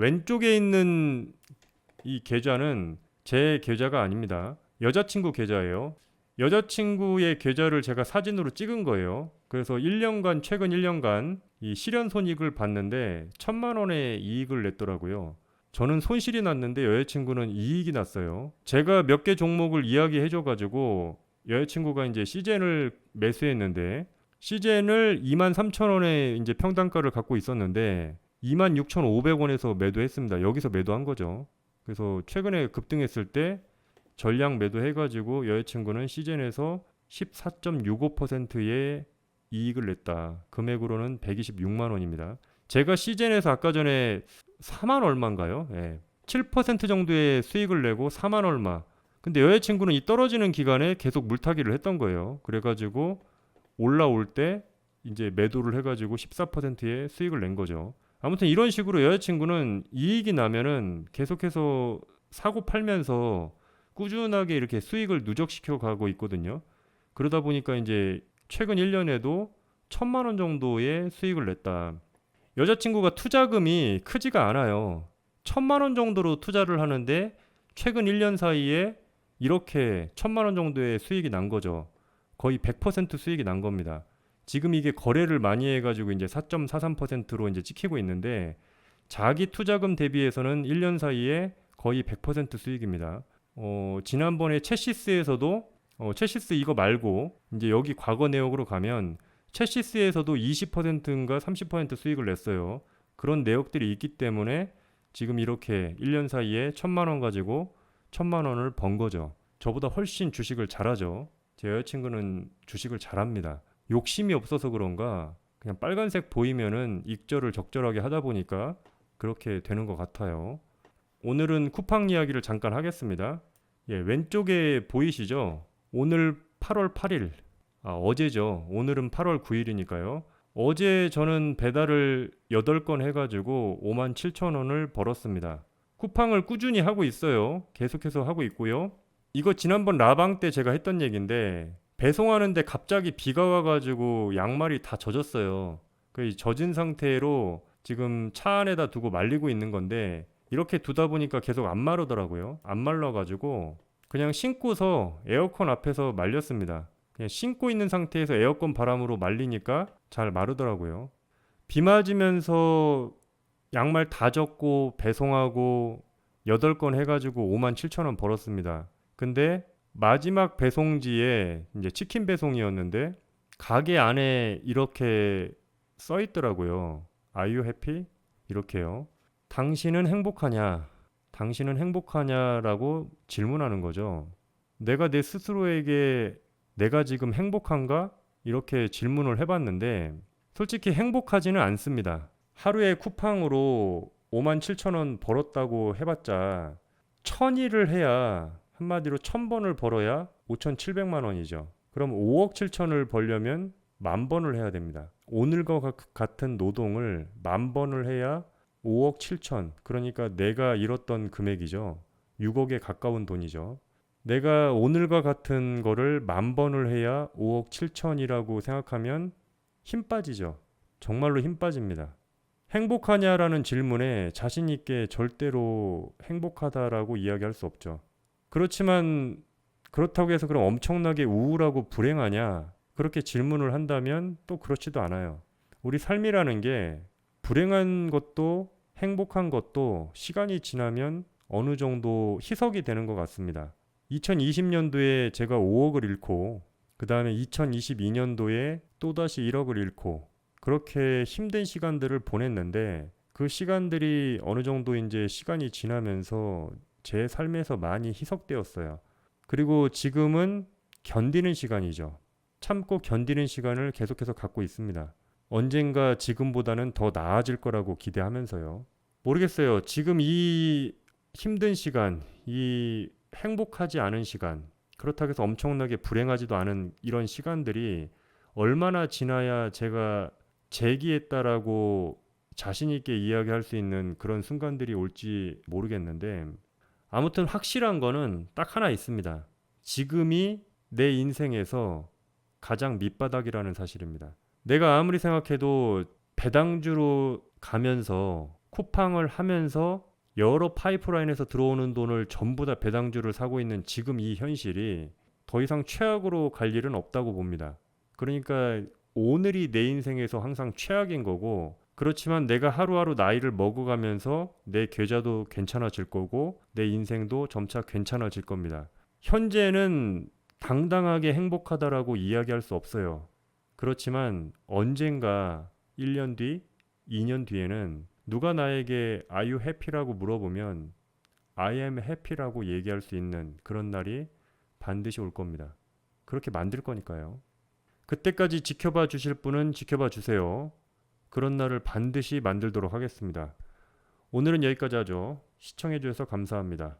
왼쪽에 있는 이 계좌는 제 계좌가 아닙니다. 여자친구 계좌예요. 여자친구의 계좌를 제가 사진으로 찍은 거예요. 그래서 1년간 최근 1년간 이 실현 손익을 봤는데 천만 원의 이익을 냈더라고요. 저는 손실이 났는데 여자친구는 이익이 났어요. 제가 몇 개 종목을 이야기해 줘 가지고 여자친구가 이제 시젠을 매수했는데 시젠을 2만 3천 원에 이제 평단가를 갖고 있었는데 2만 6,500원에서 매도했습니다. 여기서 매도한 거죠. 그래서 최근에 급등했을 때 전량 매도해가지고 여자친구는 시젠에서 14.65%의 이익을 냈다. 금액으로는 126만 원입니다. 제가 시젠에서 아까 전에 4만 얼마인가요? 예. 7% 정도의 수익을 내고 4만 얼마. 근데 여자친구는 이 떨어지는 기간에 계속 물타기를 했던 거예요. 그래가지고 올라올 때 이제 매도를 해가지고 14%의 수익을 낸 거죠. 아무튼 이런 식으로 여자친구는 이익이 나면은 계속해서 사고 팔면서 꾸준하게 이렇게 수익을 누적시켜 가고 있거든요. 그러다 보니까 이제 최근 1년에도 천만 원 정도의 수익을 냈다. 여자친구가 투자금이 크지가 않아요. 천만 원 정도로 투자를 하는데 최근 1년 사이에 이렇게 천만 원 정도의 수익이 난 거죠. 거의 100% 수익이 난 겁니다. 지금 이게 거래를 많이 해가지고 이제 4.43%로 이제 찍히고 있는데 자기 투자금 대비해서는 1년 사이에 거의 100% 수익입니다. 어, 지난번에 채시스에서도 어, 채시스 이거 말고 이제 여기 과거 내역으로 가면 채시스에서도 20%인가 30% 수익을 냈어요. 그런 내역들이 있기 때문에 지금 이렇게 1년 사이에 천만 원 가지고 천만 원을 번 거죠. 저보다 훨씬 주식을 잘하죠. 제 여자친구는 주식을 잘합니다. 욕심이 없어서 그런가 그냥 빨간색 보이면은 익절을 적절하게 하다 보니까 그렇게 되는 것 같아요. 오늘은 쿠팡 이야기를 잠깐 하겠습니다. 예, 왼쪽에 보이시죠? 오늘 8월 8일. 아, 어제죠. 오늘은 8월 9일이니까요. 어제 저는 배달을 8건 해가지고 5만 7천 원을 벌었습니다. 쿠팡을 꾸준히 하고 있어요. 계속해서 하고 있고요. 이거 지난번 라방 때 제가 했던 얘기인데 배송하는데 갑자기 비가 와가지고 양말이 다 젖었어요. 그 젖은 상태로 지금 차 안에다 두고 말리고 있는 건데 이렇게 두다 보니까 계속 안 마르더라고요. 안 말라가지고 그냥 신고서 에어컨 앞에서 말렸습니다. 그냥 신고 있는 상태에서 에어컨 바람으로 말리니까 잘 마르더라고요. 비 맞으면서 양말 다 젖고 배송하고 8건 해가지고 5만 7천 원 벌었습니다. 근데 마지막 배송지에 이제 치킨 배송이었는데 가게 안에 이렇게 써 있더라고요. Are you happy? 이렇게요. 당신은 행복하냐? 당신은 행복하냐라고 질문하는 거죠. 내가 내 스스로에게 내가 지금 행복한가? 이렇게 질문을 해봤는데 솔직히 행복하지는 않습니다. 하루에 쿠팡으로 5만 7천 원 벌었다고 해봤자 천일을 해야 한마디로 천 번을 벌어야 5,700만 원이죠. 그럼 5억 7천을 벌려면 만 번을 해야 됩니다. 오늘과 같은 노동을 만 번을 해야 5억 7천. 그러니까 내가 잃었던 금액이죠. 6억에 가까운 돈이죠. 내가 오늘과 같은 거를 만 번을 해야 5억 7천이라고 생각하면 힘 빠지죠. 정말로 힘 빠집니다. 행복하냐라는 질문에 자신 있게 절대로 행복하다라고 이야기할 수 없죠. 그렇지만 그렇다고 해서 그럼 엄청나게 우울하고 불행하냐? 그렇게 질문을 한다면 또 그렇지도 않아요. 우리 삶이라는 게 불행한 것도 행복한 것도 시간이 지나면 어느 정도 희석이 되는 것 같습니다. 2020년도에 제가 5억을 잃고 그 다음에 2022년도에 또다시 1억을 잃고 그렇게 힘든 시간들을 보냈는데 그 시간들이 어느 정도 이제 시간이 지나면서 제 삶에서 많이 희석되었어요. 그리고 지금은 견디는 시간이죠. 참고 견디는 시간을 계속해서 갖고 있습니다. 언젠가 지금보다는 더 나아질 거라고 기대하면서요. 모르겠어요. 지금 이 힘든 시간, 이 행복하지 않은 시간, 그렇다고 해서 엄청나게 불행하지도 않은 이런 시간들이 얼마나 지나야 제가 재기했다라고 자신 있게 이야기할 수 있는 그런 순간들이 올지 모르겠는데 아무튼 확실한 거는 딱 하나 있습니다. 지금이 내 인생에서 가장 밑바닥이라는 사실입니다. 내가 아무리 생각해도 배당주로 가면서 쿠팡을 하면서 여러 파이프라인에서 들어오는 돈을 전부 다 배당주를 사고 있는 지금 이 현실이 더 이상 최악으로 갈 일은 없다고 봅니다. 그러니까 오늘이 내 인생에서 항상 최악인 거고 그렇지만 내가 하루하루 나이를 먹어가면서 내 계좌도 괜찮아질 거고 내 인생도 점차 괜찮아질 겁니다. 현재는 당당하게 행복하다라고 이야기할 수 없어요. 그렇지만 언젠가 1년 뒤, 2년 뒤에는 누가 나에게 you happy라고 물어보면 I am happy라고 얘기할 수 있는 그런 날이 반드시 올 겁니다. 그렇게 만들 거니까요. 그때까지 지켜봐 주실 분은 지켜봐 주세요. 그런 날을 반드시 만들도록 하겠습니다. 오늘은 여기까지 하죠. 시청해 주셔서 감사합니다.